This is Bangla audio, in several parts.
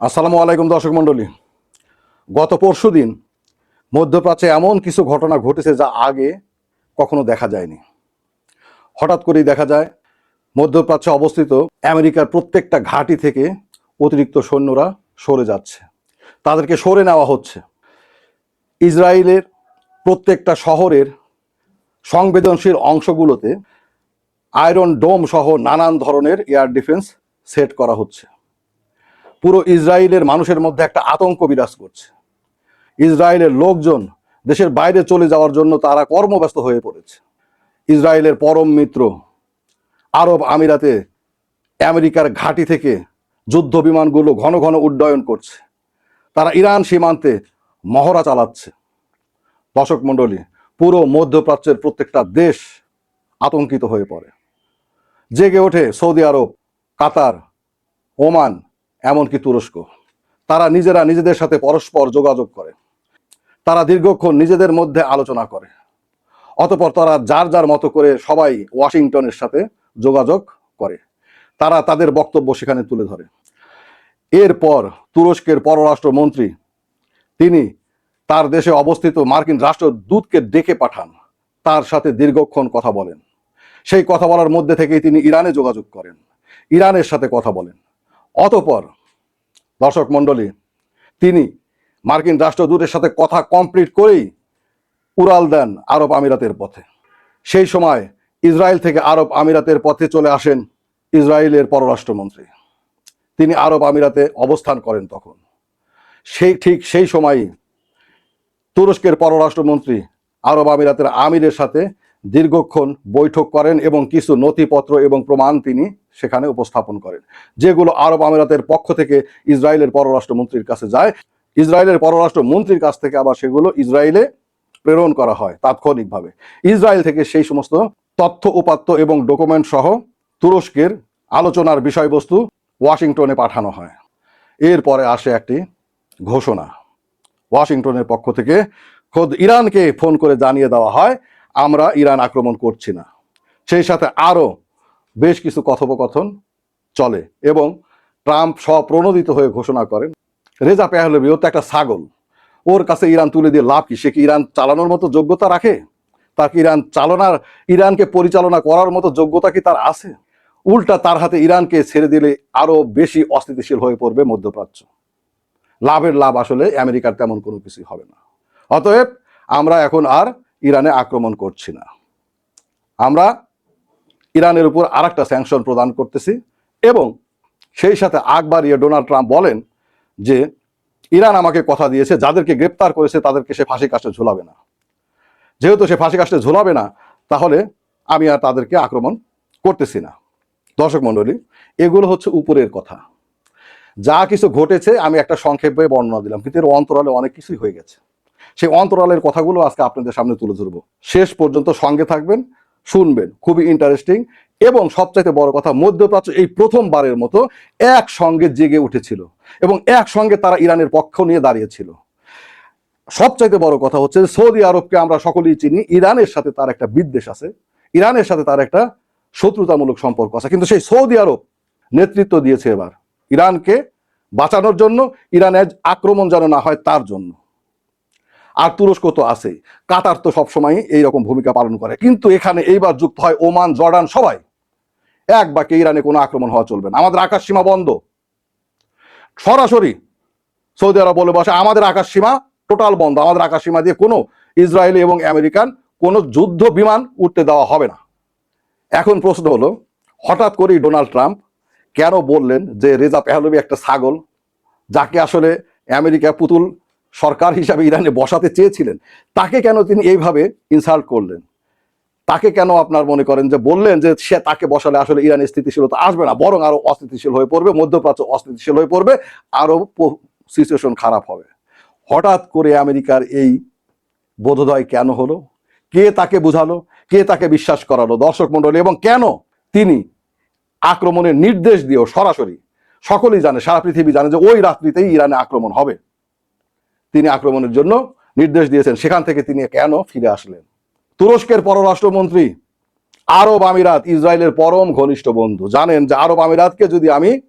আসসালামু আলাইকুম দর্শক মণ্ডলী। গত পরশু দিন মধ্যপ্রাচ্যে এমন কিছু ঘটনা ঘটেছে যা আগে কখনো দেখা যায়নি। হঠাৎ করেই দেখা যায়, মধ্যপ্রাচ্যে অবস্থিত আমেরিকার প্রত্যেকটা ঘাঁটি থেকে অতিরিক্ত সৈন্যরা সরে যাচ্ছে। তাদেরকে সরে নেওয়া হচ্ছে। ইসরায়েলের প্রত্যেকটা শহরের সংবেদনশীল অংশগুলোতে আয়রন ডোম সহ নানান ধরনের এয়ার ডিফেন্স সেট করা হচ্ছে। পুরো ইসরায়েলের মানুষের মধ্যে একটা আতঙ্ক বিরাজ করছে। ইসরায়েলের লোকজন দেশের বাইরে চলে যাওয়ার জন্য তারা কর্মব্যস্ত হয়ে পড়েছে। ইসরায়েলের পরম মিত্র আরব আমিরাতে আমেরিকার ঘাঁটি থেকে যুদ্ধ বিমানগুলো ঘন ঘন উড্ডয়ন করছে। তারা ইরান সীমান্তে মহড়া চালাচ্ছে। দর্শক মণ্ডলী, পুরো মধ্যপ্রাচ্যের প্রত্যেকটা দেশ আতঙ্কিত হয়ে পড়ে। জেগে ওঠে সৌদি আরব, কাতার, ওমান এমনকি তুরস্ক। তারা নিজেরা নিজেদের সাথে পরস্পর যোগাযোগ করে। তারা দীর্ঘক্ষণ নিজেদের মধ্যে আলোচনা করে। অতপর তারা যার যার মতো করে সবাই ওয়াশিংটনের সাথে যোগাযোগ করে। তারা তাদের বক্তব্য সেখানে তুলে ধরে। এরপর তুরস্কের পররাষ্ট্রমন্ত্রী, তিনি তার দেশে অবস্থিত মার্কিন রাষ্ট্রদূতকে ডেকে পাঠান। তার সাথে দীর্ঘক্ষণ কথা বলেন। সেই কথা বলার মধ্যে থেকেই তিনি ইরানে যোগাযোগ করেন। ইরানের সাথে কথা বলেন। অতপর, দর্শক মণ্ডলী, তিনি মার্কিন রাষ্ট্রদূতের সাথে কথা কমপ্লিট করেই উড়াল দেন আরব আমিরাতের পথে। সেই সময় ইসরায়েল থেকে আরব আমিরাতের পথে চলে আসেন ইসরায়েলের পররাষ্ট্রমন্ত্রী। তিনি আরব আমিরাতে অবস্থান করেন তখন। সেই, ঠিক সেই সময়ই তুরস্কের পররাষ্ট্রমন্ত্রী আরব আমিরাতের আমিরের সাথে দীর্ঘক্ষণ বৈঠক করেন এবং কিছু নথিপত্র এবং প্রমাণ তিনি সেখানে উপস্থাপন করেন, যেগুলো আরব আমিরাতের পক্ষ থেকে ইসরায়েলের পররাষ্ট্রমন্ত্রীর কাছে যায়। ইসরায়েলের পররাষ্ট্রমন্ত্রীর কাছ থেকে আবার সেগুলো ইসরায়েলে প্রেরণ করা হয় তাৎক্ষণিকভাবে। ইসরায়েল থেকে সেই সমস্ত তথ্য, উপাত্ত এবং ডকুমেন্ট সহ তুরস্কের আলোচনার বিষয়বস্তু ওয়াশিংটনে পাঠানো হয়। এরপরে আসে একটি ঘোষণা। ওয়াশিংটনের পক্ষ থেকে খোদ ইরানকে ফোন করে জানিয়ে দেওয়া হয় আমরা ইরান আক্রমণ করছি না। সেই সাথে আরও বেশ কিছু কথোপকথন চলে এবং ট্রাম্প স্বপ্রণোদিত হয়ে ঘোষণা করেন, রেজা পেহলবি ও তো একটা ছাগল। ওর কাছে ইরান তুলে দিয়ে লাভ কি? সে কি ইরান চালানোর মতো যোগ্যতা রাখে? তার ইরান চালনার, ইরানকে পরিচালনা করার মতো যোগ্যতা কি তার আছে? উল্টা তার হাতে ইরানকে ছেড়ে দিলে আরও বেশি অস্থিতিশীল হয়ে পড়বে মধ্যপ্রাচ্য। লাভের লাভ আসলে আমেরিকার তেমন কোনো কিছুই হবে না। অতএব আমরা এখন আর ইরানে আক্রমণ করছি না। আমরা ইরানের উপর আর একটা স্যাংশন প্রদান করতেছি এবং সেই সাথে আগ বাড়িয়ে ডোনাল্ড ট্রাম্প বলেন যে, ইরান আমাকে কথা দিয়েছে, যাদেরকে গ্রেপ্তার করেছে তাদেরকে সে ফাঁসি কাস্টে ঝোলাবে না। যেহেতু সে ফাঁসি কাস্টে ঝোলাবে না, তাহলে আমি আর তাদেরকে আক্রমণ করতেছি না। দর্শক মণ্ডলী, এগুলো হচ্ছে উপরের কথা। যা কিছু ঘটেছে, আমি একটা সংক্ষেপে বর্ণনা দিলাম, কিন্তু এর অন্তরালে অনেক কিছুই হয়ে গেছে। সেই অন্তরালের কথাগুলো আজকে আপনাদের সামনে তুলে ধরবো। শেষ পর্যন্ত সঙ্গে থাকবেন, শুনবেন, খুবই ইন্টারেস্টিং এবং সবচাইতে বড় কথা, মধ্যপ্রাচ্য এই প্রথমবারের মতো একসঙ্গে জেগে উঠেছিল এবং একসঙ্গে তারা ইরানের পক্ষ নিয়ে দাঁড়িয়েছিল। সবচাইতে বড় কথা হচ্ছে, সৌদি আরবকে আমরা সকলেই চিনি, ইরানের সাথে তার একটা বিদ্বেষ আছে, ইরানের সাথে তার একটা শত্রুতামূলক সম্পর্ক আছে, কিন্তু সেই সৌদি আরব নেতৃত্ব দিয়েছে এবার। ইরানকে বাঁচানোর জন্য ইরানের আক্রমণ যেন না হয় তার জন্য। আর তুরস্ক তো আছেই। কাতার তো সবসময় এইরকম ভূমিকা পালন করে। কিন্তু এখানে এইবার যুক্ত হয় ওমান, জর্ডান সবাই। এক বাক্যে ইরানে কোনো আক্রমণ হওয়া চলবে না। আমাদের আকাশ সীমা বন্ধ। সরাসরি সৌদি আরব বলে বসে, আমাদের আকাশ সীমা টোটাল বন্ধ। আমাদের আকাশ সীমা দিয়ে কোনো ইসরায়েলি এবং আমেরিকান কোনো যুদ্ধ বিমান উঠতে দেওয়া হবে না। এখন প্রশ্ন হলো, হঠাৎ করেই ডোনাল্ড ট্রাম্প কেন বললেন যে রেজা পেহলবি একটা ছাগল, যাকে আসলে আমেরিকা পুতুল সরকার হিসাবে ইরানে বসাতে চেয়েছিলেন, তাকে কেন তিনি এইভাবে ইনসাল্ট করলেন? তাকে কেন আপনার মনে করেন যে বললেন যে সে তাকে বসালে আসলে ইরানের স্থিতিশীলতা আসবে না, বরং আরও অস্থিতিশীল হয়ে পড়বে, মধ্যপ্রাচ্য অস্থিতিশীল হয়ে পড়বে আরও সিচুয়েশন খারাপ হবে। হঠাৎ করে আমেরিকার এই বোধোদয় কেন হলো? কে তাকে বুঝালো? কে তাকে বিশ্বাস করালো? দর্শক মন্ডলী এবং কেন তিনি আক্রমণের নির্দেশ দিয়েও সরাসরি, সকলেই জানে, সারা পৃথিবী জানে যে ওই রাত্রিতেই ইরানে আক্রমণ হবে। তিনি আক্রমণের জন্য নির্দেশ দিয়েছেন। সেখান থেকে তিনি কেন ফিরে আসলেন? তুরস্কের পররাষ্ট্রমন্ত্রী আরব আমিরাত, ইসরায়েলের পরম ঘনিষ্ঠ বন্ধু। জানেন যে আরব আমিরাতকে যদি আমি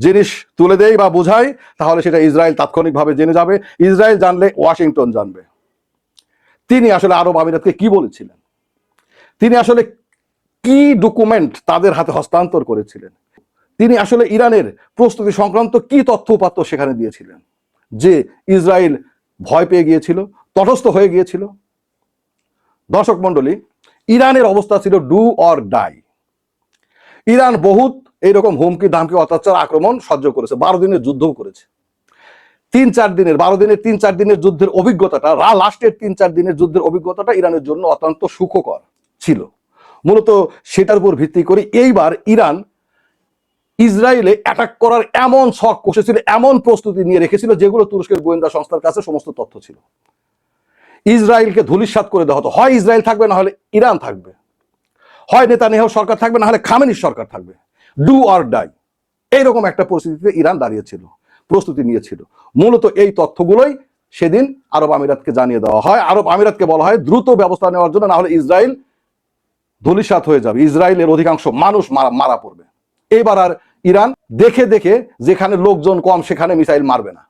জিনিস তুলে দেই বা বোঝাই, তাহলে সেটা ইসরায়েল তাৎক্ষণিকভাবে জেনে যাবে। ইসরায়েল জানলে ওয়াশিংটন জানবে। তিনি আসলে আরব আমিরাতকে কি বলেছিলেন? তিনি আসলে কি ডকুমেন্ট তাদের হাতে হস্তান্তর করেছিলেন? তিনি আসলে ইরানের প্রস্তুতি সংক্রান্ত কি তথ্য উপাত্ত সেখানে দিয়েছিলেন? যে ইসরায়েল ভয় পেয়ে গিয়েছিল, তটস্থ হয়ে গিয়েছিল। দর্শক মণ্ডলী, ইরানের অবস্থা ছিল ডু অর ডাই। ইরান বহুত এইরকম হুমকি, দামকি, অত্যাচার, আক্রমণ সহ্য করেছে, বারো দিনের যুদ্ধও করেছে। তিন চার দিনের, বারো দিনের, তিন চার দিনের যুদ্ধের অভিজ্ঞতাটা, রা লাস্টের তিন চার দিনের যুদ্ধের অভিজ্ঞতাটা ইরানের জন্য অত্যন্ত সুখকর ছিল। মূলত সেটার উপর ভিত্তি করে এইবার ইরান ইসরায়েলে অ্যাটাক করার এমন শখ কষেছিল, এমন প্রস্তুতি নিয়ে রেখেছিল যেগুলো তুরস্কের গোয়েন্দা সংস্থার কাছে সমস্ত তথ্য ছিল। ইসরায়েলকে ধূলিসাৎ করে দেওয়া হতো। হয় ইসরায়েল থাকবে, না হলে ইরান থাকবে। হয় নেতানিয়াহু সরকার থাকবে, না হলে খামেনির সরকার থাকবে। ডু অর ডাই এইরকম একটা পরিস্থিতিতে ইরান দাঁড়িয়েছিল, প্রস্তুতি নিয়েছিল। মূলত এই তথ্যগুলোই সেদিন আরব আমিরাতকে জানিয়ে দেওয়া হয়। আরব আমিরাতকে বলা হয় দ্রুত ব্যবস্থা নেওয়ার জন্য, না হলে ইসরায়েল ধূলিসাৎ হয়ে যাবে। ইসরায়েলের অধিকাংশ মানুষ মারা মারা পড়বে। এবার আর ইরান দেখে দেখে যেখানে লোকজন কম, সেখানে মিসাইল মারবে না।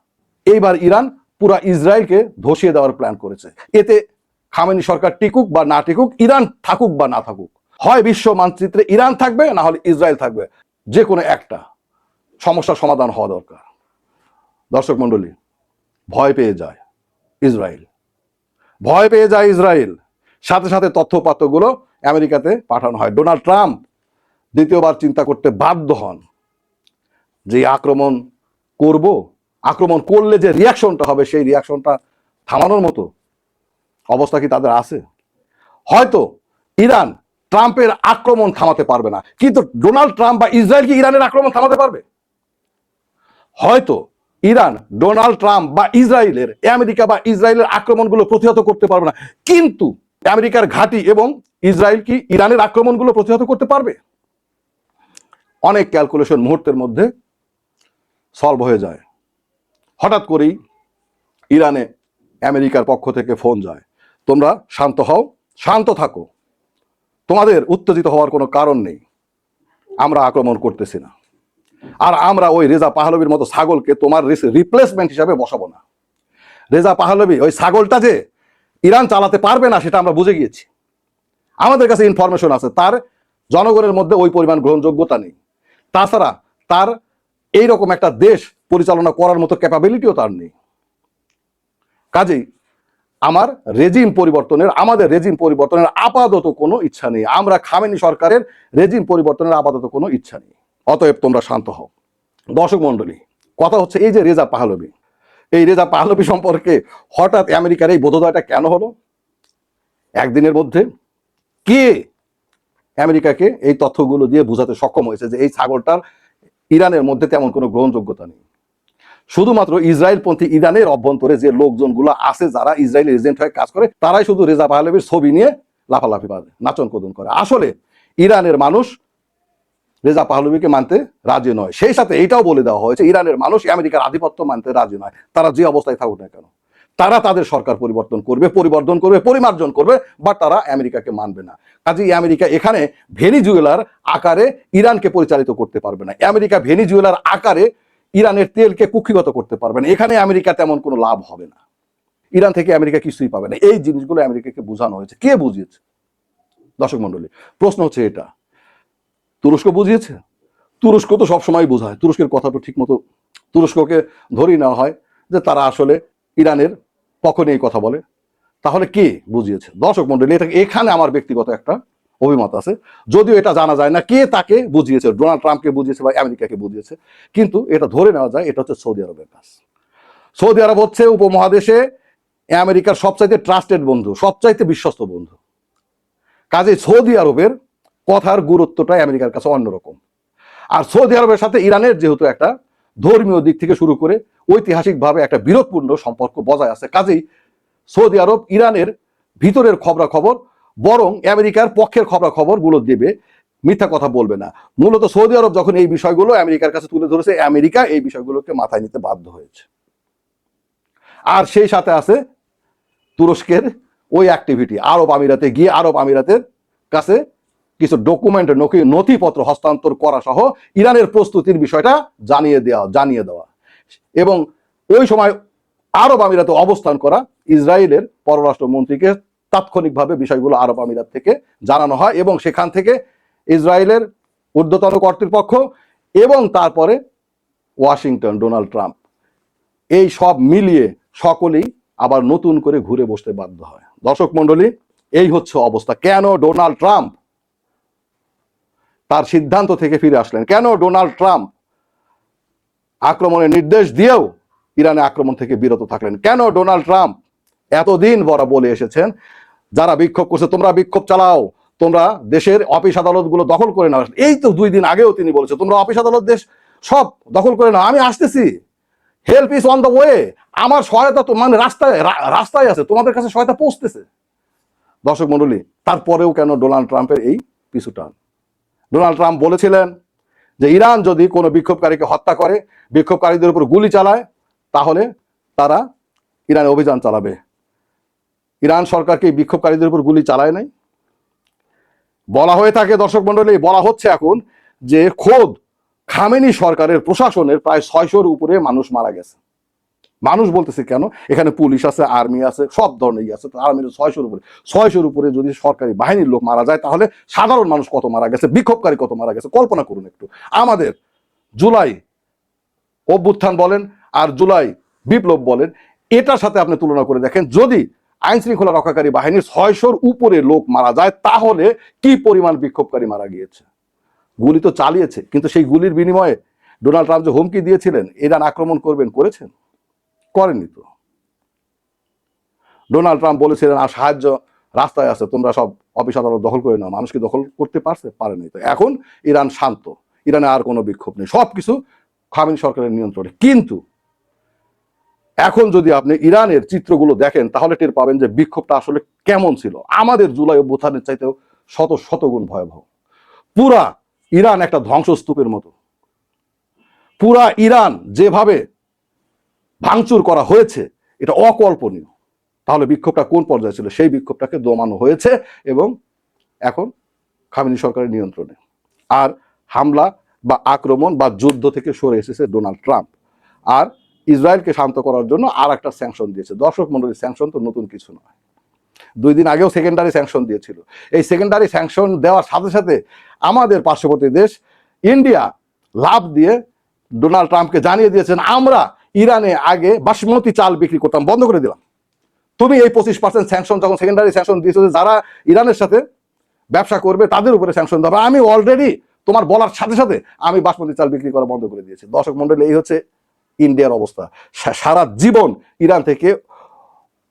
এইবার ইরান পুরা ইসরায়েলকে ধসিয়ে দেওয়ার প্ল্যান করেছে। এতে খামেনি সরকার টিকুক বা না টিকুক, ইরান থাকুক বা না থাকুক, হয় বিশ্ব মানচিত্রে ইরান থাকবে না হলে ইসরায়েল থাকবে। যে কোনো একটা সমস্যার সমাধান হওয়া দরকার। দর্শক মণ্ডলী, ভয় পেয়ে যায় ইসরায়েল। ভয় পেয়ে যায় ইসরায়েল। সাথে সাথে তথ্যপাত্রগুলো আমেরিকাতে পাঠানো হয়। ডোনাল্ড ট্রাম্প দ্বিতীয়বার চিন্তা করতে বাধ্য হন। যে আক্রমণ করব, আক্রমণ করলে যে রিয়াকশনটা হবে, সেই রিয়াকশনটা থামানোর মতো অবস্থা কি তাদের আছে? হয়তো ইরান ট্রাম্পের আক্রমণ থামাতে পারবে না, কিন্তু ডোনাল্ড ট্রাম্প বা ইসরায়েল কি ইরানের আক্রমণ থামাতে পারবে? হয়তো ইরান ডোনাল্ড ট্রাম্প বা ইসরায়েলের আমেরিকা বা ইসরায়েলের আক্রমণগুলো প্রতিহত করতে পারবে না, কিন্তু আমেরিকার ঘাঁটি এবং ইসরায়েল কি ইরানের আক্রমণগুলো প্রতিহত করতে পারবে? অনেক ক্যালকুলেশন মুহূর্তের মধ্যে সলভ হয়ে যায়। হঠাৎ করেই ইরানে আমেরিকার পক্ষ থেকে ফোন যায়। তোমরা শান্ত হও, শান্ত থাকো। তোমাদের উত্তেজিত হওয়ার কোনো কারণ নেই। আমরা আক্রমণ করতেছি না। আর আমরা ওই রেজা পাহলবির মতো ছাগলকে তোমার রিপ্লেসমেন্ট হিসাবে বসাবো না। রেজা পাহলবি ওই ছাগলটা যে ইরান চালাতে পারবে না, সেটা আমরা বুঝে গিয়েছি। আমাদের কাছে ইনফরমেশন আছে, তার জনগণের মধ্যে ওই পরিমাণ গ্রহণযোগ্যতা নেই। তাছাড়া তার এই রকম একটা দেশ পরিচালনা করার মতো ক্যাপাবিলিটিও তার নেই। কাজেই আমার রেজিম পরিবর্তনের, আমাদের রেজিম পরিবর্তনের আপাতত কোনো ইচ্ছা নেই। আমরা খামেনি সরকারের রেজিম পরিবর্তনের আপাতত কোনো ইচ্ছা নেই। অতএব তোমরা শান্ত হও। দর্শক মণ্ডলী, কথা হচ্ছে এই যে রেজা পাহলবি এই রেজা পাহলবি সম্পর্কে হঠাৎ আমেরিকার এই বোধোদয়টা কেন হলো? একদিনের মধ্যে কে আমেরিকাকে এই তথ্যগুলো দিয়ে বোঝাতে সক্ষম হয়েছে যে এই ছাগলটার ইরানের মধ্যে তেমন কোনো গ্রহণযোগ্যতা নেই। শুধুমাত্র ইসরায়েলপন্থী ইরানের অভ্যন্তরে যে লোকজনগুলো আছে, যারা ইসরায়েল এজেন্ট হয়ে কাজ করে, তারাই শুধু রেজা পাহলেবির ছবি নিয়ে লাফালাফি বাজে নাচন কদন করে। আসলে ইরানের মানুষ রেজা পাহলবিকে মানতে রাজি নয়। সেই সাথে এটাও বলে দেওয়া হয়েছে, ইরানের মানুষ আমেরিকার আধিপত্য মানতে রাজি নয়। তারা যে অবস্থায় থাকুক না কেন। তারা তাদের সরকার পরিবর্তন করবে পরিবর্তন করবে, পরিমার্জন করবে, বা তারা আমেরিকাকে মানবে না। কাজেই আমেরিকা এখানে ভেনিজুয়েলার আকারে ইরানকে পরিচালিত করতে পারবে না। আমেরিকা ভেনিজুয়েলার আকারে ইরানের তেলকে কুক্ষিগত করতে পারবে না। এখানে আমেরিকা তেমন কোনো লাভ হবে না। ইরান থেকে আমেরিকা কিছুই পাবে না। এই জিনিসগুলো আমেরিকাকে বোঝানো হয়েছে। কে বুঝিয়েছে? দর্শক মন্ডলী প্রশ্ন হচ্ছে এটা। তুরস্ক বুঝিয়েছে? তুরস্ক তো সবসময় বোঝায়। তুরস্কের কথা তো ঠিক মতো তুরস্ককে ধরেই নেওয়া হয় যে তারা আসলে ইরানের পক্ষ নিয়ে কথা বলে। তাহলে কে বুঝিয়েছে? দর্শক মন্ডলী এটা এখানে আমার ব্যক্তিগত একটা অভিমত আছে। যদিও এটা জানা যায় না কে তাকে বুঝিয়েছে, ডোনাল্ড ট্রাম্পকে বুঝিয়েছে বা আমেরিকাকে বুঝিয়েছে, কিন্তু এটা ধরে নেওয়া যায়, এটা হচ্ছে সৌদি আরবের কাজ। সৌদি আরব হচ্ছে উপমহাদেশে আমেরিকার সবচাইতে ট্রাস্টেড বন্ধু, সবচাইতে বিশ্বস্ত বন্ধু। কাজে সৌদি আরবের কথার গুরুত্বটা আমেরিকার কাছে অন্যরকম। আর সৌদি আরবের সাথে ইরানের যেহেতু একটা ধর্মীয় দিক থেকে শুরু করে ঐতিহাসিকভাবে একটা বিরোধপূর্ণ সম্পর্ক বজায় আছে। কাজেই সৌদি আরব, ইরানের ভিতরের খবরাখবর বরং আমেরিকার পক্ষের খবরাখবরগুলো দেবে, মিথ্যা কথা বলবে না। মূলত সৌদি আরব যখন এই বিষয়গুলো আমেরিকার কাছে তুলে ধরেছে, আমেরিকা এই বিষয়গুলোকে মাথায় নিতে বাধ্য হয়েছে। আর সেই সাথে আছে তুরস্কের ওই অ্যাক্টিভিটি আরব আমিরাতে গিয়ে, আরব আমিরাতের কাছে কিছু ডকুমেন্ট নথিপত্র হস্তান্তর করা সহ ইরানের প্রস্তুতির বিষয়টা জানিয়ে দেওয়া জানিয়ে দেওয়া। এবং ওই সময় আরব আমিরাতে অবস্থান করা ইসরায়েলের পররাষ্ট্রমন্ত্রীকে তাৎক্ষণিকভাবে বিষয়গুলো আরব আমিরাত থেকে জানানো হয় এবং সেখান থেকে ইসরায়েলের ঊর্ধ্বতন কর্তৃপক্ষ এবং তারপরে ওয়াশিংটন, ডোনাল্ড ট্রাম্প। এই সব মিলিয়ে সকলেই আবার নতুন করে ঘুরে বসতে বাধ্য হয়। দর্শক মণ্ডলী, এই হচ্ছে অবস্থা। কেন ডোনাল্ড ট্রাম্প তার সিদ্ধান্ত থেকে ফিরে আসলেন। কেন ডোনাল্ড ট্রাম্প আক্রমণের নির্দেশ দিয়েও ইরানে আক্রমণ থেকে বিরত থাকলেন? কেন ডোনাল্ড ট্রাম্প এতদিন বড় বলে এসেছেন? যারা বিক্ষোভ করছে, তোমরা বিক্ষোভ চালাও। তোমরা দেশের অফিস আদালতগুলো দখল করে নাও। এই তো দুই দিন আগেও তিনি বলেছে, তোমরা অফিস আদালত দেশ সব দখল করে নাও। আমি আসতেছি। Help is on the way আমার সহায়তা তো মানে রাস্তায় রাস্তায় আছে। তোমাদের কাছে সহায়তা পৌঁছতেছে। দর্শক মণ্ডলী, তারপরেও কেন ডোনাল্ড ট্রাম্পের এই পিছু টান? ডোনাল্ড ট্রাম্প বলেছিলেন যে ইরান যদি কোনো বিক্ষোভকারীকে হত্যা করে, বিক্ষোভকারীদের উপর গুলি চালায়, তাহলে তারা ইরানে অভিযান চালাবে। ইরান সরকারকে বিক্ষোভকারীদের উপর গুলি চালায় নাই? বলা হয়ে থাকে দর্শক মণ্ডলী, বলা হচ্ছে এখন যে খোদ খামেনি সরকারের প্রশাসনের প্রায় ছয়শোর উপরে মানুষ মারা গেছে। মানুষ বলতেছে কেন? এখানে পুলিশ আছে, আর্মি আছে, সব ধরনেরই আছে। আর্মির ছয়শোর উপরে ছয়শোর উপরে যদি সরকারি বাহিনীর লোক মারা যায়, তাহলে সাধারণ মানুষ কত মারা গেছে? বিক্ষোভকারী কত মারা গেছে? কল্পনা করুন একটু। আমাদের জুলাই অভ্যুত্থান বলেন আর জুলাই বিপ্লব বলেন, এটার সাথে আপনি তুলনা করে দেখেন, যদি আইন শৃঙ্খলা রক্ষাকারী বাহিনীর ছয়শোর উপরে লোক মারা যায়, তাহলে কি পরিমাণ বিক্ষোভকারী মারা গিয়েছে? গুলি তো চালিয়েছে, কিন্তু সেই গুলির বিনিময়ে ডোনাল্ড ট্রাম্প যে হুমকি দিয়েছিলেন, ইরান আক্রমণ করবেন, করেছেন? করেনি তো। ডোনাল্ড ট্রাম্প বলেছিলেন, আর সাহায্য রাস্তায় আছে, তোমরা সব অফিস আদালত দখল করে নাও মানুষকে দখল করতে পারছে? পারেনি তো। এখন ইরান শান্ত, ইরানে আর কোনো বিক্ষোভ নেই সব কিছু খামিন সরকারের নিয়ন্ত্রণে। কিন্তু এখন যদি আপনি ইরানের চিত্রগুলো দেখেন, তাহলে টের পাবেন যে বিক্ষোভটা আসলে কেমন ছিল। আমাদের জুলাই অভ্যুত্থানের চাইতেও শত শতগুণ ভয়াবহ। পুরা ইরান একটা ধ্বংসস্তূপের মতো। পুরা ইরান যেভাবে ভাঙচুর করা হয়েছে, এটা অকল্পনীয়। তাহলে বিক্ষোভটা কোন পর্যায়ে ছিল? সেই বিক্ষোভটাকে দমানো হয়েছে এবং এখন খামিনি সরকারের নিয়ন্ত্রণে। আর হামলা বা আক্রমণ বা যুদ্ধ থেকে সরে এসেছে ডোনাল্ড ট্রাম্প। আর ইসরায়েলকে শান্ত করার জন্য আর একটা স্যাংশন দিয়েছে। দর্শক মন্ডলীর স্যাংশন তো নতুন কিছু নয়। দুই দিন আগেও সেকেন্ডারি স্যাংশন দিয়েছিল। এই সেকেন্ডারি স্যাংশন দেওয়ার সাথে সাথে আমাদের পার্শ্ববর্তী দেশ, ইন্ডিয়া, লাভ দিয়ে ডোনাল্ড ট্রাম্পকে জানিয়ে দিয়েছেন, আমরা ইরানে আগে বাসমতি চাল বিক্রি করতাম, বন্ধ করে দিলাম। তুমি এই পঁচিশ পার্সেন্ট স্যাংশন যখন সেকেন্ডারি স্যাংশন দিয়েছ যারা ইরানের সাথে ব্যবসা করবে, তাদের উপরে স্যাংশন দেবে আমি অলরেডি তোমার বলার সাথে সাথে আমি বাসমতি চাল বিক্রি করা বন্ধ করে দিয়েছি। দর্শক মন্ডলী, এই হচ্ছে ইন্ডিয়ার অবস্থা। সারা জীবন ইরান থেকে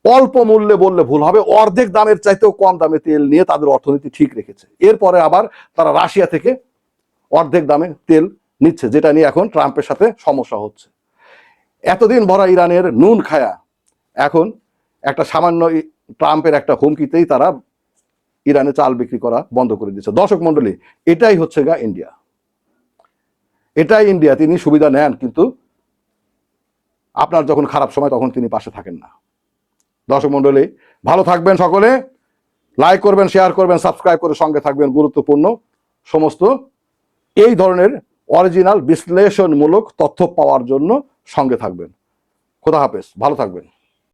অল্প মূল্যে বললে ভুল হবে, অর্ধেক দামের চাইতেও কম দামে তেল নিয়ে তাদের অর্থনীতি ঠিক রেখেছে। এরপরে আবার তারা রাশিয়া থেকে অর্ধেক দামে তেল নিচ্ছে, যেটা নিয়ে এখন ট্রাম্পের সাথে সমস্যা হচ্ছে। এতদিন ভরা ইরানের নুন খায়া, এখন একটা সামান্য ট্রাম্পের একটা হুমকিতেই তারা ইরানে চাল বিক্রি করা বন্ধ করে দিচ্ছে দর্শক মন্ডলী এটাই হচ্ছে গা ইন্ডিয়া। এটাই ইন্ডিয়া, তিনি সুবিধা নেন, কিন্তু আপনার যখন খারাপ সময় তখন তিনি পাশে থাকেন না। দর্শক মন্ডলী ভালো থাকবেন সকলে, লাইক করবেন, শেয়ার করবেন, সাবস্ক্রাইব করে সঙ্গে থাকবেন, গুরুত্বপূর্ণ সমস্ত। এই ধরনের অরিজিনাল বিশ্লেষণমূলক তথ্য পাওয়ার জন্য সঙ্গে থাকবেন। খোদা হাফেজ ভালো থাকবেন।